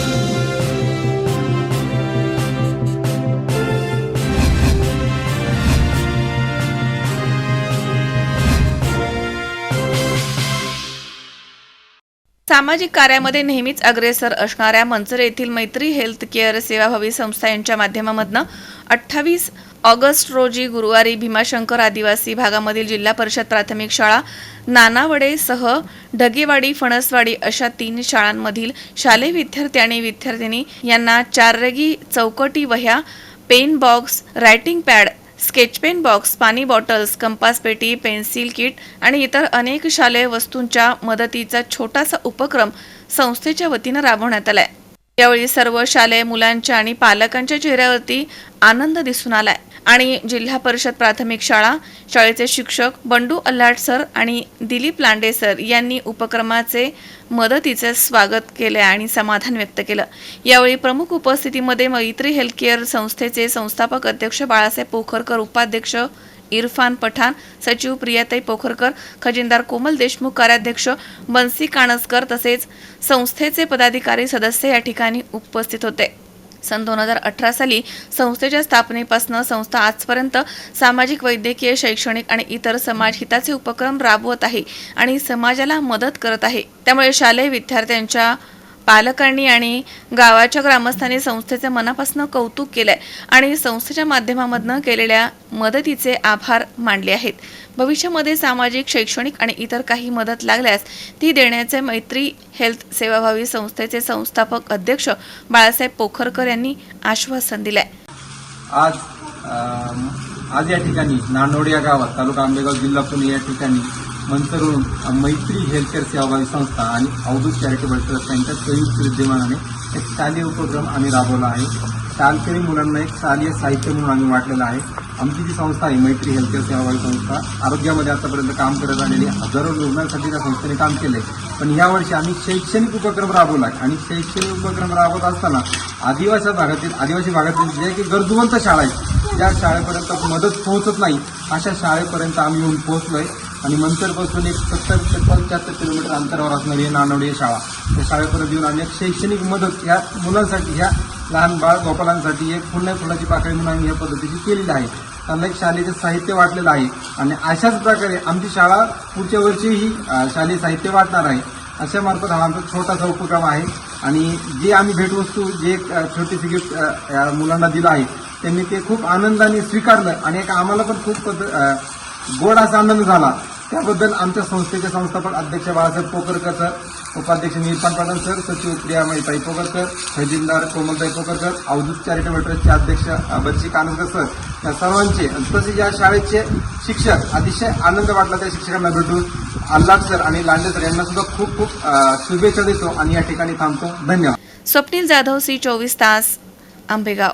Thank you. सामाजिक कार्यामध्ये नेहमीच अग्रेसर असणाऱ्या मंचर येथील मैत्री हेल्थ केअर सेवाभावी संस्था यांच्या माध्यमामधनं अठ्ठावीस ऑगस्ट रोजी गुरुवारी भीमाशंकर आदिवासी भागामधील जिल्हा परिषद प्राथमिक शाळा नानावडेसह ढगेवाडी फणसवाडी अशा तीन शाळांमधील शालेय विद्यार्थी आणि विद्यार्थिनी यांना चाररगी चौकटी वह्या pen box writing pad sketch pen box पाणी बॉटल्स कंपास पेटी पेन्सिल किट आणि इतर अनेक शालेय वस्तूंच्या मदतीचा छोटासा उपक्रम संस्थेच्या वतीनं राबवण्यात आला आहे यावेळी सर्व शालेय मुलांच्या आणि पालकांच्या चेहऱ्यावरती आनंद दिसून आलाय. आणि जिल्हा परिषद प्राथमिक शाळा शाळेचे शिक्षक बंडू अल्लाट सर आणि दिलीप लांडे सर यांनी उपक्रमाचे मदतीचे स्वागत केले आणि समाधान व्यक्त केलं. यावेळी प्रमुख उपस्थितीमध्ये मैत्री हेल्थ केअर संस्थेचे संस्थापक अध्यक्ष बाळासाहेब पोखरकर उपाध्यक्ष इरफान पठाण सचिव प्रियाताई पोखरकर खजिनदार कोमल देशमुख कार्याध्यक्ष बन्सी काणसकर तसेच संस्थेचे पदाधिकारी सदस्य या ठिकाणी उपस्थित होते. सन दोन हजार अठरा साली संस्थेच्या स्थापनेपासून संस्था आजपर्यंत सामाजिक वैद्यकीय शैक्षणिक आणि इतर समाज हिताचे उपक्रम राबवत आहे आणि समाजाला मदत करत आहे. त्यामुळे शालेय विद्यार्थ्यांच्या पालकांनी आणि गावाच्या ग्रामस्थांनी संस्थेचे मनापासून कौतुक केलंय आणि संस्थेच्या माध्यमामधनं केलेल्या मदतीचे आभार मानले आहेत. भविष्यामध्ये सामाजिक शैक्षणिक आणि इतर काही मदत लागल्यास ती देण्याचे मैत्री हेल्थ सेवाभावी संस्थेचे संस्थापक अध्यक्ष बाळासाहेब पोखरकर यांनी आश्वासन दिलंय. आज आज या ठिकाणी नांदोड या गावात तालुका आंबेगाव जिल्हा पुणे या ठिकाणी मंचरून मैत्री हेल्थकेअर सेवाभावी संस्था आणि अवधूत चॅरिटेबल ट्रस्ट यांच्या संयुक्त विद्यमानाने एक शालेय उपक्रम आम्ही राबवला आहे. शालकरी मुलांना एक शालेय साहित्य म्हणून आम्ही वाटलेलं आहे. आमची जी संस्था आहे मैत्री हेल्थकेअर सेवाभावी संस्था आरोग्यामध्ये आतापर्यंत काम करत आलेली हजारो रुग्णांसाठी त्या संस्थेने काम केले पण यावर्षी आम्ही शैक्षणिक उपक्रम राबवला आहे. आणि शैक्षणिक उपक्रम राबवत असताना आदिवासी भागातील आदिवासी भागातील जे की गरजवंत शाळा आहेत ज्या शाळेपर्यंत मदत पोहोचत नाही अशा शाळेपर्यंत आम्ही येऊन आहे आणि मंतरपासून एक सत्तर ते पंच्याहत्तर किलोमीटर अंतरावर असणारी नानवडी ही शाळा. त्या शाळेपर्यंत येऊन आम्ही एक शैक्षणिक मदत ह्या मुलांसाठी ह्या लहान बाळ गोपालांसाठी एक पुण्य फुलाची पाकळी म्हणून आम्ही या पद्धतीची केलेली आहे. त्यांना एक शालेय साहित्य वाटलेलं आहे आणि अशाच प्रकारे आमची शाळा पुढच्या वर्षीही शालेय साहित्य वाटणार आहे. अशा मार्फत हा आमचा छोटासा उपक्रम आहे आणि जे आम्ही भेटवस्तू जे एक छोटीशी गिफ्ट या मुलांना दिलं आहे त्यांनी ते खूप आनंदाने स्वीकारलं आणि एक आम्हाला पण खूप गोड असा आनंद झाला. त्याबद्दल आमच्या संस्थेचे संस्थापक अध्यक्ष बाळासाहेब पोकरकर सर उपाध्यक्ष निरपान पाटण सर सचिव प्रियामाईताई पोकरकर खजिनदार कोमलताई पोकरकर अवधूत चॅरिटेबल ट्रस्टचे अध्यक्ष बच्ची कानसकर सर. या सर्वांचे तसेच या शाळेचे शिक्षक अतिशय आनंद वाटला त्या शिक्षकांना भेटून. आल्हाद सर आणि लांडे सर यांना सुद्धा खूप खूप शुभेच्छा देतो आणि या ठिकाणी थांबतो. धन्यवाद. स्वप्नील जाधव सी चोवीस तास आंबेगाव.